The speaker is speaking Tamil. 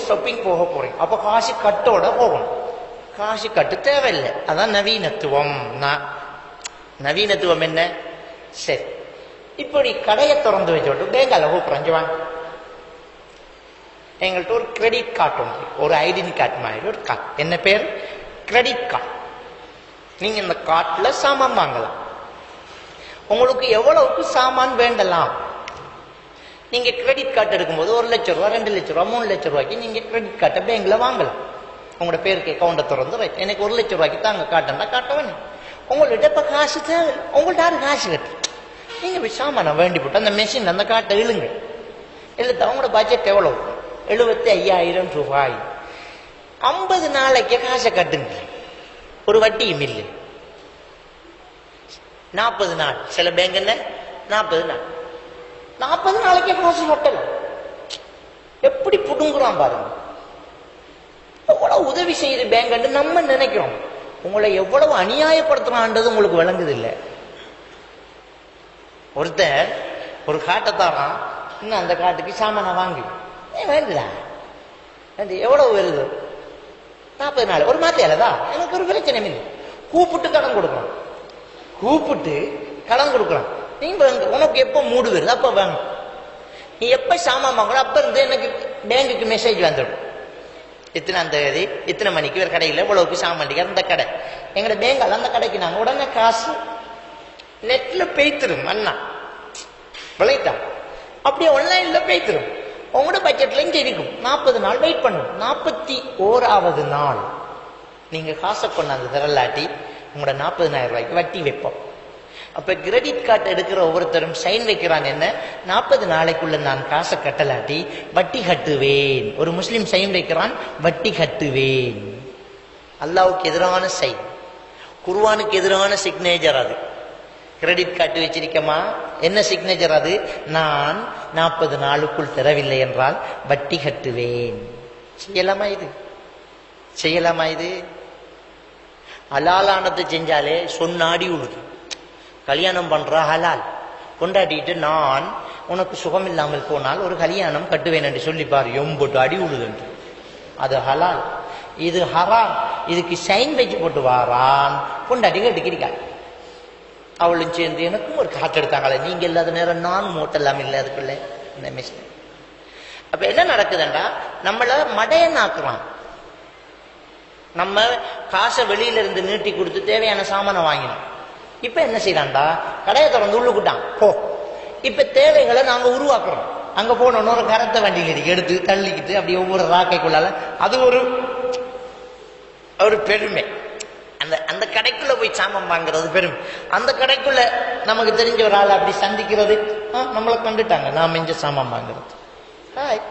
ஷாப்பிங் போக போறீங்க அப்ப காசு கட்டோட போகணும். காசு கட்டு தேவையில்லை. அதான் நவீனத்துவம். நவீனத்துவம் என்ன? சரி. இப்படி கடையை திறந்து வச்சுட்டு பேங்கால கூப்பிடுறேன். வாங்க எங்கள்கிட்ட ஒரு கிரெடிட் கார்டு ஒன்று ஒரு ஐடென்டி கார்டு மாதிரி ஒரு கார்டு என்ன பேர்? கிரெடிட் கார்டு நீங்க இந்த கார்டில் சாமான் வாங்கலாம். உங்களுக்கு எவ்வளவுக்கு சாமான் வேண்டலாம்? நீங்க கிரெடிட் கார்டு எடுக்கும்போது ஒரு லட்ச ரூபா ரெண்டு லட்ச ரூபா மூணு லட்சம் ரூபாய்க்கு நீங்க கிரெடிட் கார்டை பேங்க்ல வாங்கலாம். உங்களோட பேருக்கு அக்கௌண்ட்டை திறந்து ரைட் எனக்கு ஒரு லட்சம் ரூபாய்க்கு தாங்க காட்டுன்னா காட்ட வேணும். உங்கள்கிட்ட இப்ப காசு தேவை. உங்கள்ட்ட யாரும் காசு கட்டு? நீங்க போய் நான் வேண்டி போட்டு அந்த மெஷின் அந்த காட்டை இழுங்க. இழுத்து உங்களோட பட்ஜெட் எவ்வளவு? எழுபத்தி ஐயாயிரம் ரூபாய். ஐம்பது நாளைக்கு காசை கட்டுங்க. ஒரு வட்டியும் இல்லை. நாற்பது நாள். சில பேங்க் என்ன? நாற்பது நாள். நாற்பது நாளைக்கே காசு கட்டலாம் எப்படி புடுங்குறான் பாருங்க. எவ்வளவு உதவி செய்யுது பேங்க் நம்ம நினைக்கிறோம். உங்களை எவ்வளவு அநியாயப்படுத்துறான்றது உங்களுக்கு விளங்குது இல்லை ஒருத்தர் ஒரு காட்டை தரான். இன்னும் அந்த காட்டுக்கு சாமானை வாங்கி. ஏன் வேண்டுதா எவ்வளவு வருது? நாற்பது நாள். ஒரு மாத்தையாலதா எனக்கு ஒரு பிரச்சனை இல்லை. கூப்பிட்டு கடன் கொடுக்கலாம் கூப்பிட்டு கடன் கொடுக்கலாம் நீ வாங்க உனக்கு எப்போ மூடு வருது? அப்போ வாங்க. நீ எப்போ சாமான் வாங்கணும் அப்போ இருந்து எனக்கு பேங்குக்கு மெசேஜ் வந்துடும். இத்தனாம் தேதி இத்தனை மணிக்கு ஒரு கடையில் இவ்வளவுக்கு சாமான் அந்த கடை. எங்களோட பேங்கால் அந்த கடைக்கு நாங்கள் உடனே காசு நெட்டில் பெய்த்துரும் அண்ணா. விளையிட்டான் அப்படியே ஆன்லைனில் பெய்த்துரும் உங்களோட பட்ஜெட்ல இங்கே இருக்கும். நாற்பது நாள் வெயிட் பண்ணும். நாற்பத்தி ஓராவது நாள். நீங்கள் காசை கொண்டாந்து திரளாட்டி உங்களோட நாற்பதினாயிரம் ரூபாய்க்கு வட்டி வைப்போம். அப்ப கிரெடிட் கார்டு எடுக்கிற ஒவ்வொருத்தரும் சைன் வைக்கிறான் என்ன? நாற்பது நாளைக்குள்ள நான் காசை கட்டலாட்டி வட்டி கட்டுவேன். ஒரு முஸ்லிம் சைன் வைக்கிறான் வட்டி கட்டுவேன். அல்லாவுக்கு எதிரான சைன் குர்வானுக்கு எதிரான சிக்னேச்சர் அது. கிரெடிட் கார்டு வச்சிருக்கமா என்ன சிக்னேச்சர் அது? நான் நாற்பது நாளுக்குள் தரவில்லை என்றால் வட்டி கட்டுவேன். செய்யலாமா இது? செய்யலாமா இது? அலாலானத்தை செஞ்சாலே சொன்னாடி உழுது. கல்யாணம் பண்றா ஹலால். கொண்டாடிட்டு நான் உனக்கு சுகம் இல்லாமல் போனால் ஒரு கல்யாணம் கட்டுவேன் என்று சொல்லி பாரு எம்பொட்டு அடி உழுது என்று. அது ஹலால். இது ஹராம். இதுக்கு சைன் வச்சு போட்டு வாரான். கொண்டாடி கட்டிக்கிறீங்க. அவளும் சேர்ந்து எனக்கும் ஒரு காற்று எடுத்தாங்களே நீங்க இல்லாத நேரம் நான் மூட்டெல்லாம் இல்லை அதுக்குள்ளே இந்த மிஷின் அப்ப என்ன நடக்குதுண்டா? நம்மள மடையனாக்குறான். நம்ம காசை வெளியில இருந்து நீட்டி கொடுத்து தேவையான சாமானை வாங்கினோம். இப்ப என்ன செய்யலாம்டா கடையை திறந்து உள்ளுக்குட்டான். போ. இப்ப தேவைகளை நாங்க உருவாக்குறோம். அங்க போனோன்னு ஒரு கரத்தை வண்டியில் எடுத்து தள்ளிக்கிட்டு அப்படியே ஒவ்வொரு ராக்கைக்குள்ளால அது ஒரு ஒரு பெருமை. அந்த அந்த கடைக்குள்ள போய் சாமான் வாங்குறது பெருமை. அந்த கடைக்குள்ள நமக்கு தெரிஞ்ச ஒரு ஆள் அப்படி சந்திக்கிறது நம்மளை கண்டுட்டாங்க. நாம இங்க சாமான் வாங்குறது. ஹாய்,